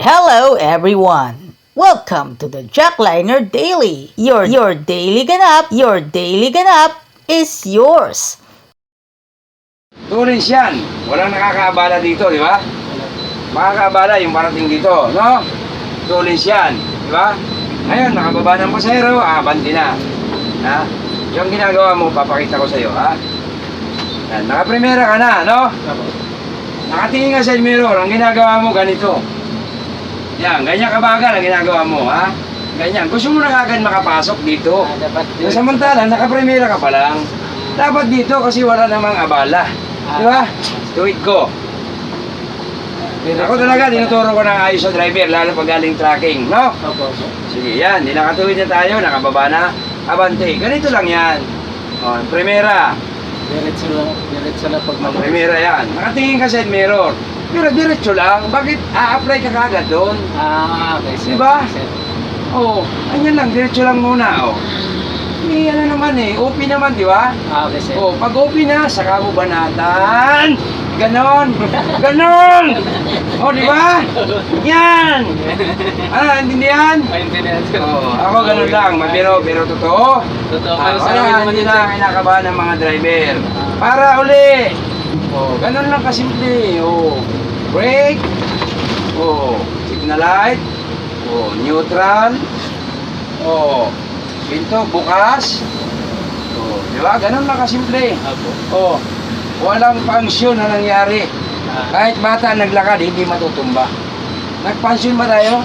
Hello everyone! Welcome to the Jackliner Daily. Your your daily ganap, your daily ganap is yours. Tulis yan. Walang nakakaabala dito, di ba? Makakaabala yung parating dito, no? Tulis yan, di ba? Ngayon, nakababa ng pasahero, abanti na. Ha? Yung ginagawa mo, papakita ko sa iyo, ha? Yan, nakaprimera ka na, no? Nakatingin ka sa mirror, ang ginagawa mo ganito. Yan, ganyan kabagal ang ginagawa mo, ha? Ganyan. Gusto mo na kagad makapasok dito. dapat Yung samantala, nakaprimera ka pa lang. Dapat dito kasi wala namang abala. Di ba? Tuwid ko. Ako talaga, tinuturo ko ng ayos sa driver, lalo pag galing tracking, no? Opo, opo. Sige, yan. Di nakatuwid na tayo, nakababa na. Abante. Ganito lang yan. O, primera. Diretso lang, diretso lang pag mag primera yan. Nakatingin ka sa mirror. Pero diretso lang. Bakit a-apply ka kagad doon? Ah, okay, sir. Diba? Sir. Oo. Oh, anyan lang, diretso lang muna, oh. May ano naman eh, OP naman, di ba? Ah, okay, sir. Oh, pag OP na, saka mo banatan. Ganon! Ganon! Oh, di ba? Yan! Ah, intindihan? Maintindihan, sir. Oh, ako ganun lang, mabiro, pero totoo. Totoo Ah, wala, hindi na kinakabahan ng mga driver. Para uli! Oh, ganun lang kasimple. Oh, brake. Oh, signal light. Oh, neutral. Oh, pinto bukas. Oh, di ba? Ganun lang kasimple. Oh, walang pangsyon na nangyari. Ah, Kahit bata naglakad, hindi matutumba. Nagpansyon ba tayo?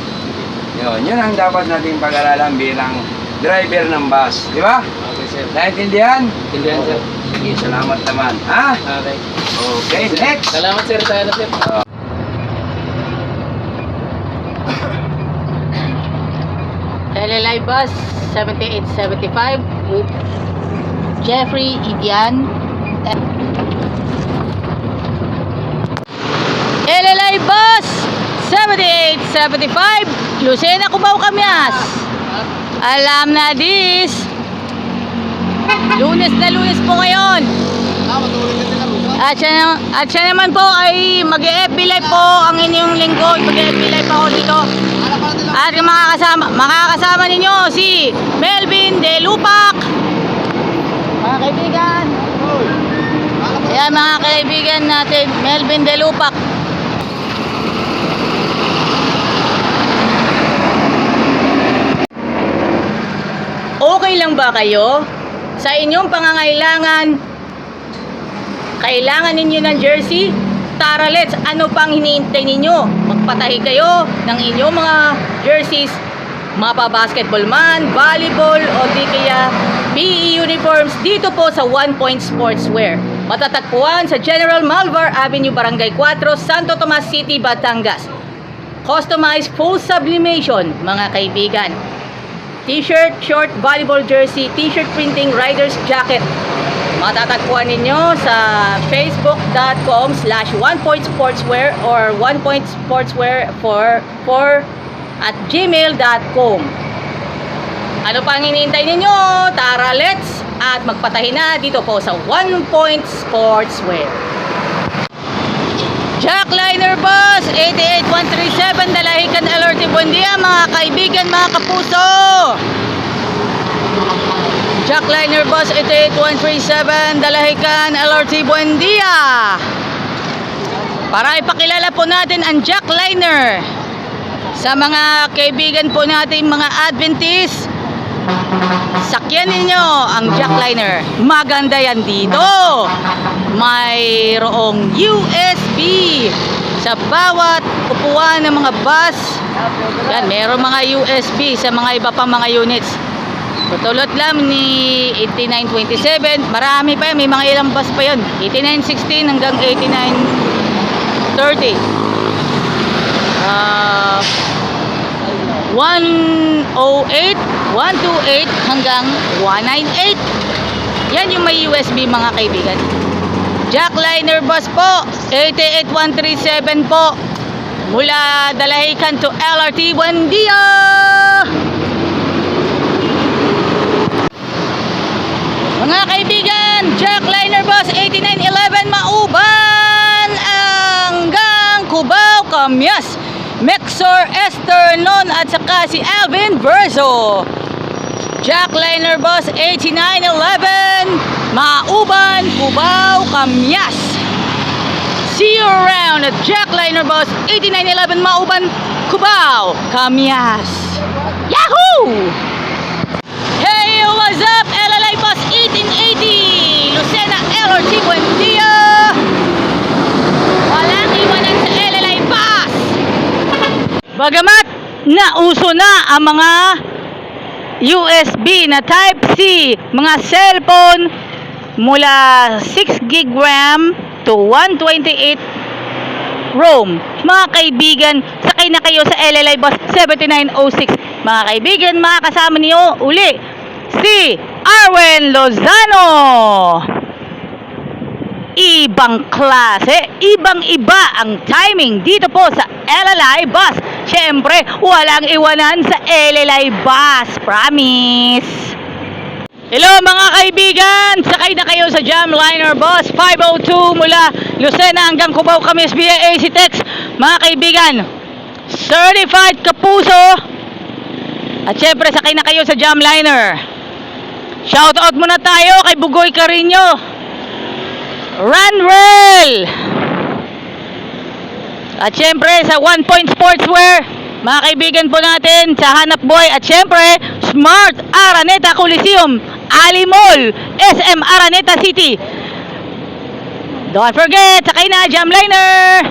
Yun, yun ang dapat nating pag-aralan bilang driver ng bus. Di ba? okay, sir. Naintindihan? Maintindihan, sir. Sige, salamat naman. Ha? Okay. Okay, next. Salamat, sir. Tayo na, sir. LLI Bus 7875 with Jeffrey Idian. LLI Bus 7875 Lucena Cubao Kamyas. Alam na this. Lunes na lunes po ngayon. At siya, at siya naman po ay mag-FB live po ang inyong lingkod. Mag-FB live ako dito. At makakasama, makakasama ninyo si Melvin De Lupac. Mga kaibigan. Ayan mga kaibigan natin, Melvin De Lupac. Okay lang ba kayo? Sa inyong pangangailangan, kailangan ninyo ng jersey? Tara let's, ano pang hinihintay ninyo? Magpatahi kayo ng inyong mga jerseys, mapa basketball man, volleyball, o di kaya PE uniforms dito po sa One Point Sportswear. Matatagpuan sa General Malvar Avenue, Barangay 4, Santo Tomas City, Batangas. Customized full sublimation, mga kaibigan. T-shirt, short, volleyball jersey, t-shirt printing, rider's jacket. Matatagpuan ninyo sa facebook.com slash onepointsportswear or onepointsportswear for, for at gmail.com Ano pang hinihintay ninyo? Tara, let's! At magpatahi na dito po sa One Point Sportswear. Jackliner Bus 88137 Dalahican LRT Buendia mga kaibigan, mga kapuso Jackliner Bus 88137 Dalahican LRT Buendia Para ipakilala po natin ang Jackliner sa mga kaibigan po natin mga Adventist Sakyan ninyo ang Jackliner. Maganda yan dito. Mayroong USB sa bawat upuan ng mga bus. Yan, mayroong mga USB sa mga iba pang mga units. Tutulot lang ni 8927. Marami pa yan. May mga ilang bus pa yun. 8916 hanggang 8930. Ah... 108, 128 hanggang 198. Yan yung may USB mga kaibigan. Jackliner bus po, 88137 po. Mula Dalahican to LRT Buendia. Mga kaibigan, Jackliner bus 8911 Mauban hanggang Cubao, Kamyas. Mex Lexor Esternon at saka si Alvin Verso. Jackliner Bus 8911, Mauban, Cubao, Kamyas. See you around at Jackliner Bus 8911, Mauban, Cubao, Kamyas. Yahoo! Hey, what's up? LLA Bus 1880, Lucena LRT, Buendia. Walang iwanan sa LLA Bus. Bagamat nauso na ang mga USB na Type-C, mga cellphone mula 6 gig RAM to 128 ROM. Mga kaibigan, sakay na kayo sa LLI Bus 7906. Mga kaibigan, makakasama niyo uli si Arwen Lozano. Ibang klase, ibang iba ang timing dito po sa LLI Bus. Siyempre, walang iwanan sa LLI Bus. Promise! Hello mga kaibigan! Sakay na kayo sa Jamliner Bus 502 mula Lucena hanggang Cubao kami SBA AC Tex. Mga kaibigan, certified kapuso at syempre sakay na kayo sa Jamliner. Shoutout muna tayo kay Bugoy Carino. Runwell! At syempre sa One Point Sportswear, mga kaibigan po natin sa Hanap Boy at syempre Smart Araneta Coliseum, Ali Mall, SM Araneta City. Don't forget, sakay na Jamliner!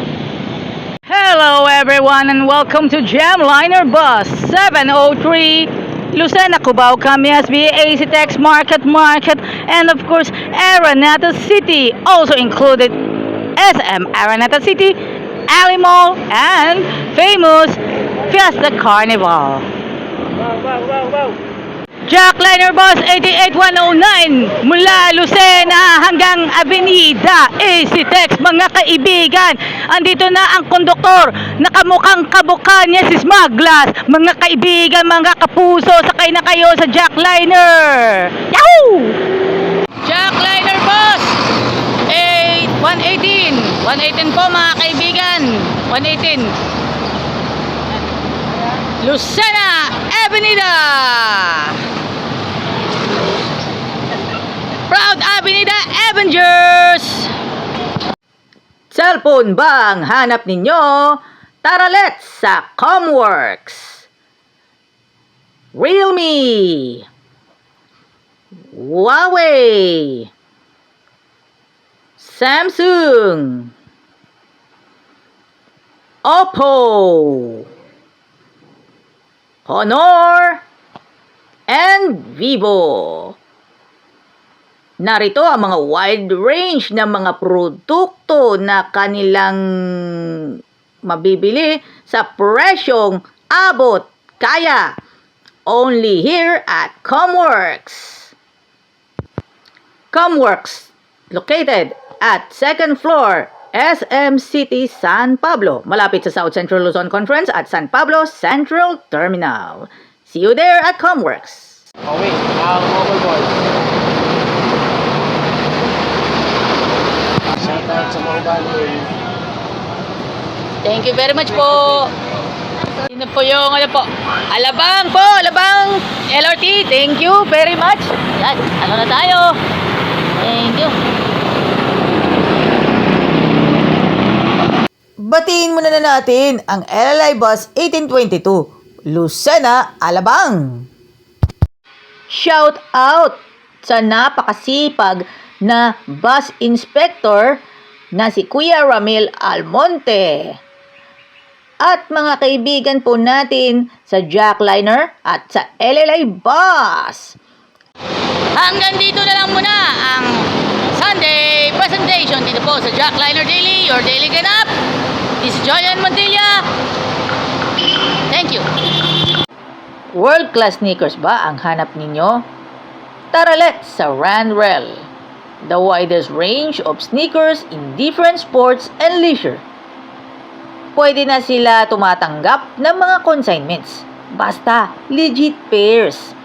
Hello everyone and welcome to Jamliner Bus 703 Lucena, Cubao, Camias, VA, Tex, Market, Market, and of course Araneta City, also included SM Araneta City, Ali Mall, and famous Fiesta Carnival. Jackliner Bus 88109 mula Lucena hanggang Avenida AC Tex mga kaibigan andito na ang konduktor. Nakamukhang kabuka niya si Smaglas mga kaibigan mga kapuso sakay na kayo sa Jackliner Yahoo! Jackliner Bus 8 118 118 po mga kaibigan. 118 Lucena Avenida. Proud Avenida Avengers. Cellphone ba ang hanap ninyo? Tara let's sa Comworks. Realme. Huawei Samsung Oppo Honor, and Vivo. Narito ang mga wide range ng mga produkto na kanilang mabibili sa presyong abot kaya. Only here at Comworks. Comworks, located at second floor, SM City, San Pablo, malapit sa South Central Luzon Conference at San Pablo Central Terminal. See you there at Comworks. Okay, ang mobile boy. Shout out sa mga bali. Thank you very much po. Sino po yung ano po? Alabang po, Alabang LRT. Thank you very much. Yan, ano na tayo? Thank you. Batiin muna na natin ang LLI Bus 1822, Lucena, Alabang. Shout out sa napakasipag na bus inspector na si Kuya Ramil Almonte. At mga kaibigan po natin sa Jackliner at sa LLI Bus. Hanggang dito na lang muna ang Sunday presentation dito po sa Jackliner Daily, your daily ganap. Joyan Montilla. Thank you. World-class sneakers ba ang hanap ninyo? Tara let's sa Randrel, the widest range of sneakers in different sports and leisure. Pwede na sila tumatanggap ng mga consignments. Basta, legit pairs.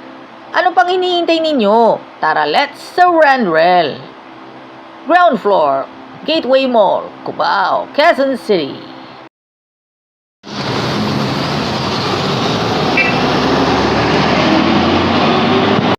Ano pang hinihintay ninyo? Tara let's sa Randrel. Ground floor, Gateway Mall, Cubao, Quezon City.